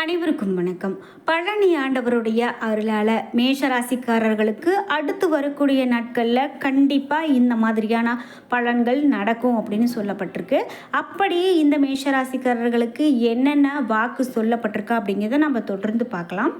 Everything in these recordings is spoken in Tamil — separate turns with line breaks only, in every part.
அனைவருக்கும் வணக்கம். பழனி ஆண்டவருடைய அருளால மேஷராசிக்காரர்களுக்கு அடுத்து வரக்கூடிய நாட்களில் கண்டிப்பாக இந்த மாதிரியான பலன்கள் நடக்கும் அப்படின்னு சொல்லப்பட்டிருக்கு. அப்படி இந்த மேஷராசிக்காரர்களுக்கு என்னென்ன வாக்கு சொல்லப்பட்டிருக்கு அப்படிங்கிறத நம்ம தொடர்ந்து பார்க்கலாம்.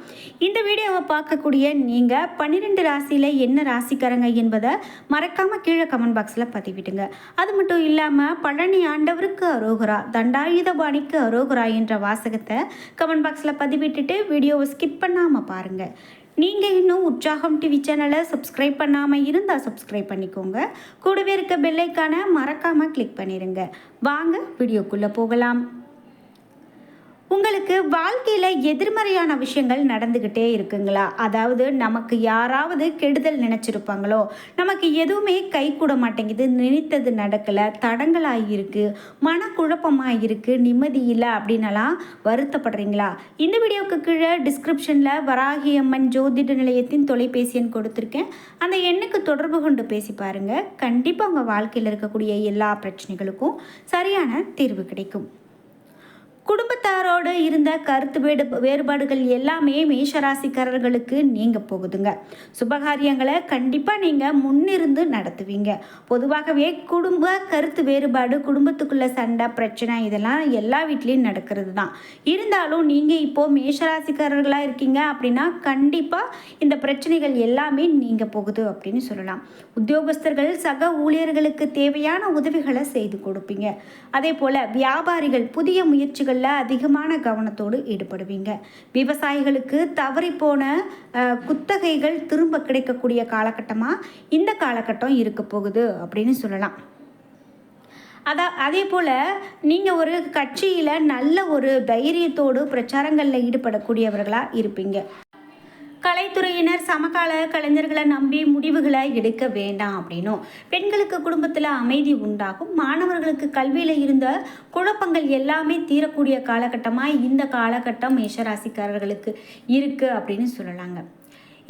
இந்த வீடியோவை பார்க்கக்கூடிய நீங்கள் பன்னிரெண்டு ராசியில் என்ன ராசிக்காரங்க என்பதை மறக்காமல் கீழே கமெண்ட் பாக்ஸில் பதிவிடுங்க. அது மட்டும் இல்லாமல் பழனி ஆண்டவருக்கு அரோகரா தண்டாயுதபாணிக்கு அரோகரா என்ற வாசகத்தை கமெண்ட் பாக்ஸில் பதிவிட்டுட்டு வீடியோவை ஸ்கிப் பண்ணாமல் பாருங்கள் நீங்கள் இன்னும் உற்சாகம் டிவி சேனலை சப்ஸ்கிரைப் பண்ணாமல் இருந்தால் சப்ஸ்கிரைப் பண்ணிக்கோங்க. கூடவே இருக்க பெல்லைக்கான மறக்காமல் கிளிக் பண்ணிடுங்க வாங்க வீடியோக்குள்ளே போகலாம். உங்களுக்கு வாழ்க்கையில் எதிர்மறையான விஷயங்கள் நடந்துக்கிட்டே இருக்குங்களா? அதாவது நமக்கு யாராவது கெடுதல் நினச்சிருப்பாங்களோ? நமக்கு எதுவுமே கை கூட மாட்டேங்குது நினைத்தது நடக்கலை தடங்களாக இருக்குது மனக்குழப்பமாக இருக்குது நிம்மதி இல்லை அப்படின்னலாம் வருத்தப்படுறீங்களா? இந்த வீடியோவுக்கு கீழே டிஸ்கிரிப்ஷனில் வராகி அம்மன் ஜோதிட நிலையத்தின் தொலைபேசி எண் கொடுத்துருக்கேன். அந்த எண்ணுக்கு தொடர்பு கொண்டு பேசி பாருங்கள் கண்டிப்பாக உங்கள் வாழ்க்கையில் இருக்கக்கூடிய எல்லா பிரச்சனைகளுக்கும் சரியான தீர்வு கிடைக்கும். குடும்பத்தாரோடு இருந்த கருத்து வேடு வேறுபாடுகள் எல்லாமே மேஷராசிக்காரர்களுக்கு நீங்க போகுதுங்க. சுபகாரியங்களை கண்டிப்பாக நீங்கள் முன்னிருந்து நடத்துவீங்க. பொதுவாகவே குடும்ப கருத்து வேறுபாடு குடும்பத்துக்குள்ள சண்டை பிரச்சனை இதெல்லாம் எல்லா வீட்லேயும் நடக்கிறது தான் இருந்தாலும் நீங்கள் இப்போது மேஷராசிக்காரர்களாக இருக்கீங்க அப்படின்னா கண்டிப்பாக இந்த பிரச்சனைகள் எல்லாமே நீங்கள் போகுது அப்படின்னு சொல்லலாம். உத்தியோகஸ்தர்கள் சக ஊழியர்களுக்கு தேவையான உதவிகளை செய்து கொடுப்பீங்க. அதே போல் வியாபாரிகள் புதிய முயற்சிகள் முயற்சிகளில் அதிகமான கவனத்தோடு ஈடுபடுவீங்க. விவசாயிகளுக்கு தவறிப்போன குத்தகைகள் திரும்ப கிடைக்கக்கூடிய காலகட்டமாக இந்த காலகட்டம் இருக்க போகுது அப்படின்னு சொல்லலாம். அதா அதே போல் நீங்கள் ஒரு கட்சியில் நல்ல ஒரு தைரியத்தோடு பிரச்சாரங்களில் ஈடுபடக்கூடியவர்களாக இருப்பீங்க. கலைத்துறையினர் சமகால கலைஞர்களை நம்பி முடிவுகளை எடுக்க வேண்டாம் அப்படின்னும். பெண்களுக்கு குடும்பத்தில் அமைதி உண்டாகும். மாணவர்களுக்கு கல்வியில் இருந்த குழப்பங்கள் எல்லாமே தீரக்கூடிய காலகட்டமாக இந்த காலகட்டம் மேஷராசிக்காரர்களுக்கு இருக்குது அப்படின்னு சொல்லலாங்க.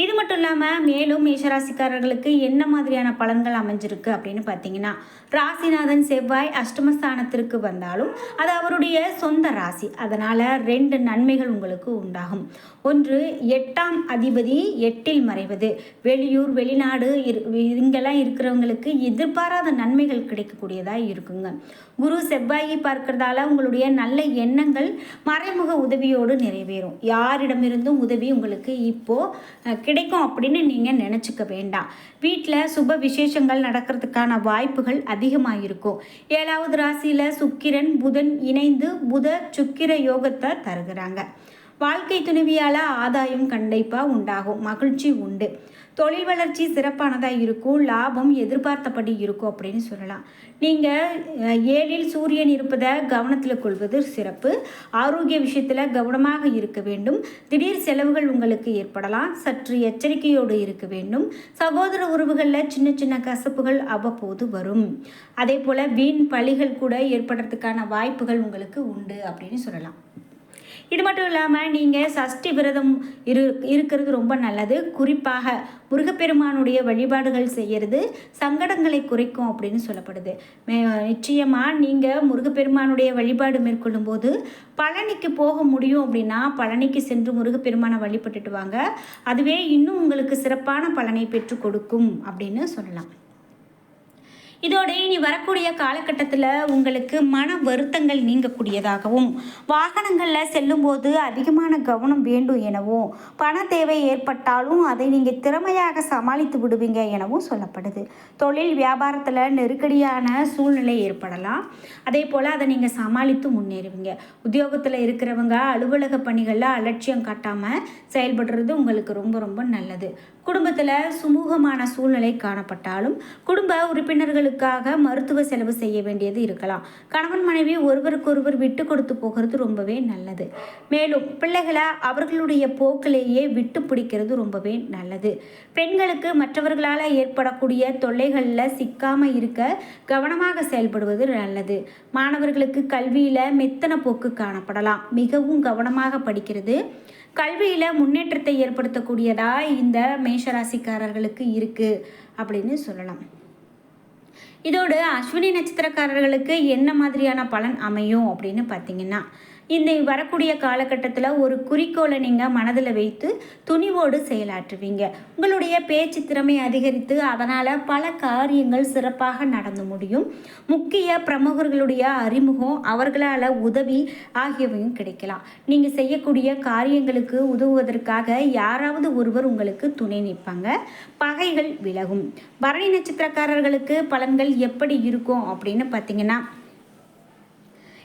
இது மட்டும் இல்லாமல் மேலும் மேஷராசிக்காரர்களுக்கு என்ன மாதிரியான பலன்கள் அமைஞ்சிருக்கு அப்படின்னு பார்த்தீங்கன்னா ராசிநாதன் செவ்வாய் அஷ்டமஸ்தானத்திற்கு வந்தாலும் அது அவருடைய சொந்த ராசி. அதனால் ரெண்டு நன்மைகள் உங்களுக்கு உண்டாகும். ஒன்று எட்டாம் அதிபதி எட்டில் மறைவது. வெளியூர் வெளிநாடு இரு இங்கெல்லாம் இருக்கிறவங்களுக்கு எதிர்பாராத நன்மைகள் கிடைக்கக்கூடியதாக இருக்குங்க. குரு செவ்வாயை பார்க்கறதால உங்களுடைய நல்ல எண்ணங்கள் மறைமுக உதவியோடு நிறைவேறும். யாரிடமிருந்தும் உதவி உங்களுக்கு இப்போது கிடைக்கும் அப்படின்னு நீங்கள் நினச்சிக்க வேண்டாம். வீட்டில் சுப விசேஷங்கள் நடக்கிறதுக்கான வாய்ப்புகள் அதிகமாக இருக்கும் ஏழாவது ராசியில் சுக்கிரன் புதன் இணைந்து புத சுக்கிர யோகத்தை தருகிறாங்க. வாழ்க்கை துணைவியால் ஆதாயம் கண்டிப்பாக உண்டாகும். மகிழ்ச்சி உண்டு. தொழில் வளர்ச்சி சிறப்பானதாக இருக்கும். லாபம் எதிர்பார்த்தபடி இருக்கும் அப்படின்னு சொல்லலாம். நீங்கள் ஏழில் சூரியன் இருப்பதை கவனத்தில் கொள்வது சிறப்பு. ஆரோக்கிய விஷயத்தில் கவனமாக இருக்க வேண்டும். திடீர் செலவுகள் உங்களுக்கு ஏற்படலாம். சற்று எச்சரிக்கையோடு இருக்க வேண்டும். சகோதர உறவுகளில் சின்ன சின்ன கசப்புகள் அவ்வப்போது வரும். அதே போல் வீண் பழிகள் கூட ஏற்படுறதுக்கான வாய்ப்புகள் உங்களுக்கு உண்டு அப்படின்னு சொல்லலாம். இது மட்டும் இல்லாமல் நீங்கள் சஷ்டி விரதம் இரு இருக்கிறது ரொம்ப நல்லது. குறிப்பாக முருகப்பெருமானுடைய வழிபாடுகள் செய்கிறது சங்கடங்களை குறைக்கும் அப்படின்னு சொல்லப்படுது. மே நிச்சயமாக நீங்கள் முருகப்பெருமானுடைய வழிபாடு மேற்கொள்ளும் போது பழனிக்கு போக முடியும் அப்படின்னா பழனிக்கு சென்று முருகப்பெருமானை வழிபட்டுட்டு வாங்க. அதுவே இன்னும் உங்களுக்கு சிறப்பான பலனை பெற்றுக் கொடுக்கும் அப்படின்னு சொல்லலாம். இதோடு இனி வரக்கூடிய காலகட்டத்தில் உங்களுக்கு மன வருத்தங்கள் நீங்கக்கூடியதாகவும் வாகனங்களில் செல்லும்போது அதிகமான கவனம் வேண்டும் எனவும் பண தேவை ஏற்பட்டாலும் அதை நீங்கள் திறமையாக சமாளித்து விடுவீங்க எனவும் சொல்லப்படுது. தொழில் வியாபாரத்தில் நெருக்கடியான சூழ்நிலை ஏற்படலாம். அதே போல் அதை நீங்கள் சமாளித்து முன்னேறுவீங்க. உத்தியோகத்தில் இருக்கிறவங்க அலுவலக பணிகளில் அலட்சியம் காட்டாமல் செயல்படுறது உங்களுக்கு ரொம்ப ரொம்ப நல்லது. குடும்பத்தில் சுமூகமான சூழ்நிலை காணப்பட்டாலும் குடும்ப உறுப்பினர்களுக்காக மருத்துவ செலவு செய்ய வேண்டியது இருக்கலாம். கணவன் மனைவி ஒருவருக்கொருவர் விட்டு கொடுத்து போகிறது ரொம்பவே நல்லது. மேலும் பிள்ளைகளை அவர்களுடைய போக்கிலேயே விட்டு பிடிக்கிறது ரொம்பவே நல்லது. பெண்களுக்கு மற்றவர்களால் ஏற்படக்கூடிய தொல்லைகளில் சிக்காமல் இருக்க கவனமாக செயல்படுவது நல்லது. மாணவர்களுக்கு கல்வியில் மெத்தன போக்கு காணப்படலாம். மிகவும் கவனமாக படிக்கிறது. கல்வியில் முன்னேற்றத்தை ஏற்படுத்தக்கூடியதாக இந்த மேஷராசிக்காரர்களுக்கு இருக்குது அப்படின்னு சொல்லலாம். இதோடு அஸ்வினி நட்சத்திரக்காரர்களுக்கு என்ன மாதிரியான பலன் அமையும் அப்படின்னு பார்த்தீங்கன்னா இந்த வரக்கூடிய காலகட்டத்தில் ஒரு குறிக்கோளை நீங்கள் மனதில் வைத்து துணிவோடு செயலாற்றுவீங்க. உங்களுடைய பேச்சு திறமை அதிகரித்து அதனால் பல காரியங்கள் சிறப்பாக நடந்து முடியும். முக்கிய பிரமுகர்களுடைய அறிமுகம் அவர்களால் உதவி ஆகியவையும் கிடைக்கலாம். நீங்கள் செய்யக்கூடிய காரியங்களுக்கு உதவுவதற்காக யாராவது ஒருவர் உங்களுக்கு துணை நிற்பாங்க. பகைகள் விலகும். பரணி நட்சத்திரக்காரர்களுக்கு பலன்கள் எப்படி இருக்கும் அப்படின்னு பார்த்தீங்கன்னா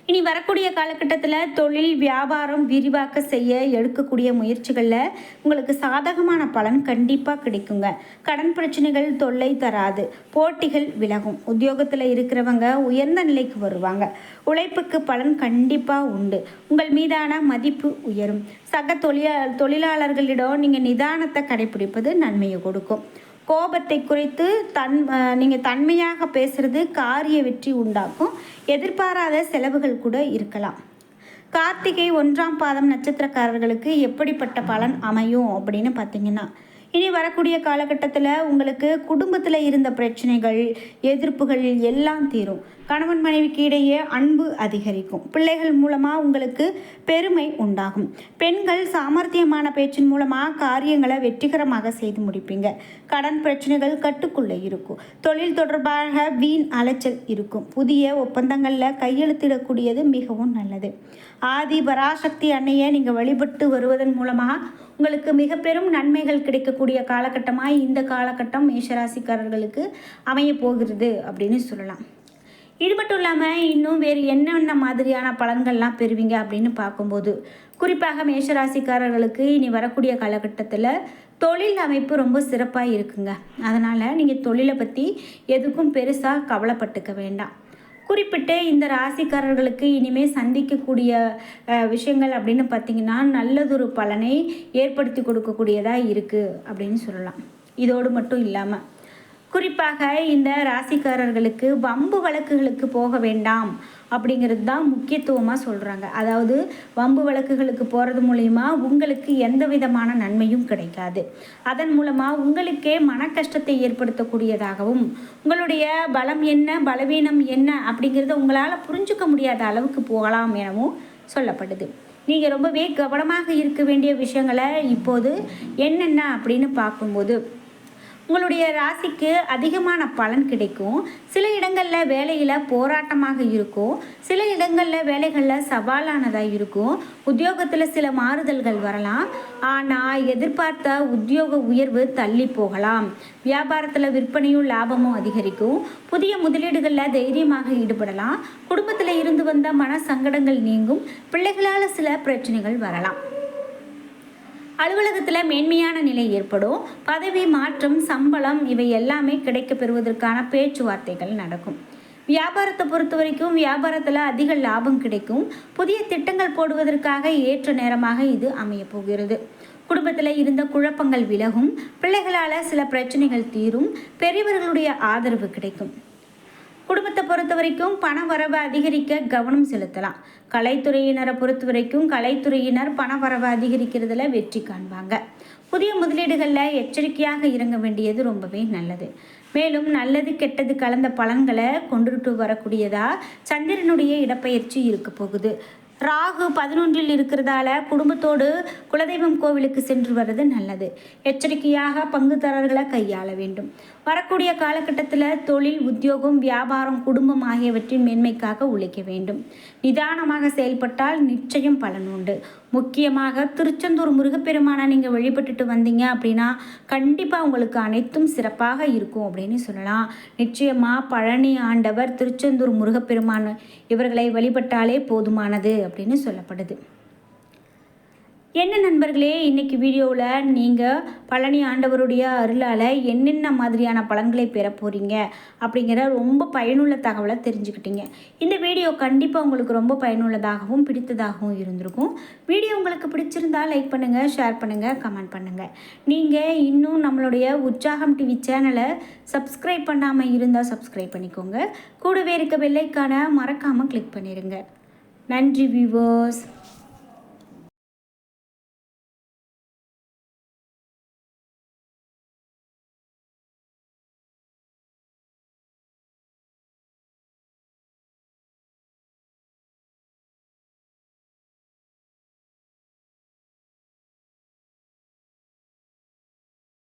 இனி வரக்கூடிய காலகட்டத்தில் தொழில் வியாபாரம் விரிவாக்க செய்ய எடுக்கக்கூடிய முயற்சிகளில் உங்களுக்கு சாதகமான பலன் கண்டிப்பாக கிடைக்குங்க. கடன் பிரச்சனைகள் தொல்லை தராது. போட்டிகள் விலகும். உத்தியோகத்தில் இருக்கிறவங்க உயர்ந்த நிலைக்கு வருவாங்க. உழைப்புக்கு பலன் கண்டிப்பாக உண்டு. உங்கள் மீதான மதிப்பு உயரும். சக தொழிலா தொழிலாளர்களிடம் நீங்கள் நிதானத்தை கடைபிடிப்பது நன்மையை கொடுக்கும். கோபத்தை குறைத்து தன் நீங்கள் தன்மையாக பேசுகிறது காரிய வெற்றி உண்டாக்கும். எதிர்பாராத செலவுகள் கூட இருக்கலாம். கார்த்திகை ஒன்றாம் பாதம் நட்சத்திரக்காரர்களுக்கு எப்படிப்பட்ட பலன் அமையும் அப்படின்னு பார்த்தீங்கன்னா இனி வரக்கூடிய காலகட்டத்தில் உங்களுக்கு குடும்பத்தில் இருந்த பிரச்சனைகள் எதிர்ப்புகள் எல்லாம் தீரும். கணவன் மனைவிக்கு இடையே அன்பு அதிகரிக்கும். பிள்ளைகள் மூலமாக உங்களுக்கு பெருமை உண்டாகும். பெண்கள் சாமர்த்தியமான பேச்சின் மூலமாக காரியங்களை வெற்றிகரமாக செய்து முடிப்பீங்க. கடன் பிரச்சனைகள் கட்டுக்குள்ளே இருக்கும். தொழில் தொடர்பாக வீண் அலைச்சல் இருக்கும். புதிய ஒப்பந்தங்களில் கையெழுத்திடக்கூடியது மிகவும் நல்லது. ஆதி பராசக்தி அன்னையை நீங்கள் வழிபட்டு வருவதன் மூலமாக உங்களுக்கு மிக பெரும் நன்மைகள் கிடைக்கக்கூடிய காலகட்டமாக இந்த காலகட்டம் மேஷராசிக்காரர்களுக்கு அமைய போகிறது அப்படின்னு சொல்லலாம். இது மட்டும் இல்லாமல் இன்னும் வேறு என்னென்ன மாதிரியான பலன்கள்லாம் பெறுவீங்க அப்படின்னு பார்க்கும்போது குறிப்பாக மேஷராசிக்காரர்களுக்கு இனி வரக்கூடிய காலகட்டத்தில் தொழில் அமைப்பு ரொம்ப சிறப்பாக இருக்குங்க. அதனால் நீங்கள் தொழிலை பற்றி எதுக்கும் பெருசாக கவலைப்பட்டுக்க வேண்டாம். குறிப்பிட்டு இந்த ராசிக்காரர்களுக்கு இனிமேல் சந்திக்கக்கூடிய விஷயங்கள் அப்படின்னு பார்த்திங்கன்னா நல்லதொரு பலனை ஏற்படுத்தி கொடுக்கக்கூடியதாக இருக்குது அப்படின்னு சொல்லலாம். இதோடு மட்டும் இல்லாமல் குறிப்பாக இந்த ராசிக்காரர்களுக்கு வம்பு வழக்குகளுக்கு போக வேண்டாம் அப்படிங்கிறது தான் முக்கியத்துவமாக சொல்கிறாங்க அதாவது வம்பு வழக்குகளுக்கு போகிறது மூலிமா உங்களுக்கு எந்த விதமான நன்மையும் கிடைக்காது. அதன் மூலமாக உங்களுக்கே மன கஷ்டத்தை ஏற்படுத்தக்கூடியதாகவும் உங்களுடைய பலம் என்ன பலவீனம் என்ன அப்படிங்கிறத உங்களால் புரிஞ்சுக்க முடியாத அளவுக்கு போகலாம் எனவும் சொல்லப்படுது. நீங்கள் ரொம்பவே கவனமாக இருக்க வேண்டிய விஷயங்களை இப்போது என்னென்ன அப்படின்னு பார்க்கும்போது உங்களுடைய ராசிக்கு அதிகமான பலன் கிடைக்கும். சில இடங்களில் வேலையில் போராட்டமாக இருக்கும். சில இடங்களில் வேலைகளில் சவாலானதாக இருக்கும். உத்தியோகத்தில் சில மாறுதல்கள் வரலாம். ஆனால் எதிர்பார்த்த உத்தியோக உயர்வு தள்ளி போகலாம். வியாபாரத்தில் விற்பனையும் லாபமும் அதிகரிக்கும். புதிய முதலீடுகளில் தைரியமாக ஈடுபடலாம். குடும்பத்தில் இருந்து வந்த மன சங்கடங்கள் நீங்கும். பிள்ளைகளால் சில பிரச்சனைகள் வரலாம். அலுவலகத்தில் மேன்மையான நிலை ஏற்படும். பதவி மாற்றம் சம்பளம் இவை எல்லாமே கிடைக்க பெறுவதற்கான பேச்சுவார்த்தைகள் நடக்கும். வியாபாரத்தை பொறுத்த வரைக்கும் வியாபாரத்தில் அதிக லாபம் கிடைக்கும். புதிய திட்டங்கள் போடுவதற்காக ஏற்ற நேரமாக இது அமையப்போகிறது குடும்பத்தில் இருந்த குழப்பங்கள் விலகும். பிள்ளைகளால் சில பிரச்சனைகள் தீரும். பெரியவர்களுடைய ஆதரவு கிடைக்கும். குடும்பத்தை பொறுத்த வரைக்கும் பண வரவை அதிகரிக்க கவனம் செலுத்தலாம். கலைத்துறையினரை பொறுத்த வரைக்கும் கலைத்துறையினர் பண வரவை அதிகரிக்கிறதுல வெற்றி காண்பாங்க. புதிய முதலீடுகளில் எச்சரிக்கையாக இறங்க வேண்டியது ரொம்பவே நல்லது. மேலும் நல்லது கெட்டது கலந்த பலன்களை கொண்டுட்டு வரக்கூடியதா சந்திரனுடைய இடப்பெயர்ச்சி இருக்க போகுது. ராகு பதினொன்றில் இருக்கிறதால குடும்பத்தோடு குலதெய்வம் கோவிலுக்கு சென்று வர்றது நல்லது. எச்சரிக்கையாக பங்குதாரர்களை கையாள வேண்டும். வரக்கூடிய காலகட்டத்தில் தொழில் உத்தியோகம் வியாபாரம் குடும்பம் ஆகியவற்றின் மேன்மைக்காக உழைக்க வேண்டும். நிதானமாக செயல்பட்டால் நிச்சயம் பலன் உண்டு. முக்கியமாக திருச்செந்தூர் முருகப்பெருமானை நீங்கள் வழிபட்டுட்டு வந்தீங்க அப்படின்னா கண்டிப்பாக உங்களுக்கு அனைத்தும் சிறப்பாக இருக்கும் அப்படின்னு சொல்லலாம். நிச்சயமாக பழனி ஆண்டவர் திருச்செந்தூர் முருகப்பெருமான் இவர்களை வழிபட்டாலே போதுமானது அப்படின்னு சொல்லப்படுது. என்ன நண்பர்களே இன்றைக்கி வீடியோவில் நீங்கள் பழனி ஆண்டவருடைய அருளால் என்னென்ன மாதிரியான பலன்களை பெற போகிறீங்க அப்படிங்கிற ரொம்ப பயனுள்ள தகவலை தெரிஞ்சுக்கிட்டீங்க. இந்த வீடியோ கண்டிப்பாக உங்களுக்கு ரொம்ப பயனுள்ளதாகவும் பிடித்ததாகவும் இருந்திருக்கும். வீடியோ உங்களுக்கு பிடிச்சிருந்தால் லைக் பண்ணுங்கள் ஷேர் பண்ணுங்கள் கமெண்ட் பண்ணுங்கள் நீங்கள் இன்னும் நம்மளுடைய உற்சாகம் டிவி சேனலை சப்ஸ்கிரைப் பண்ணாமல் இருந்தால் சப்ஸ்கிரைப் பண்ணிக்கோங்க. கூடவே இருக்க வெள்ளைக்கான மறக்காமல் கிளிக் பண்ணிடுங்க நன்றி வியூவர்ஸ்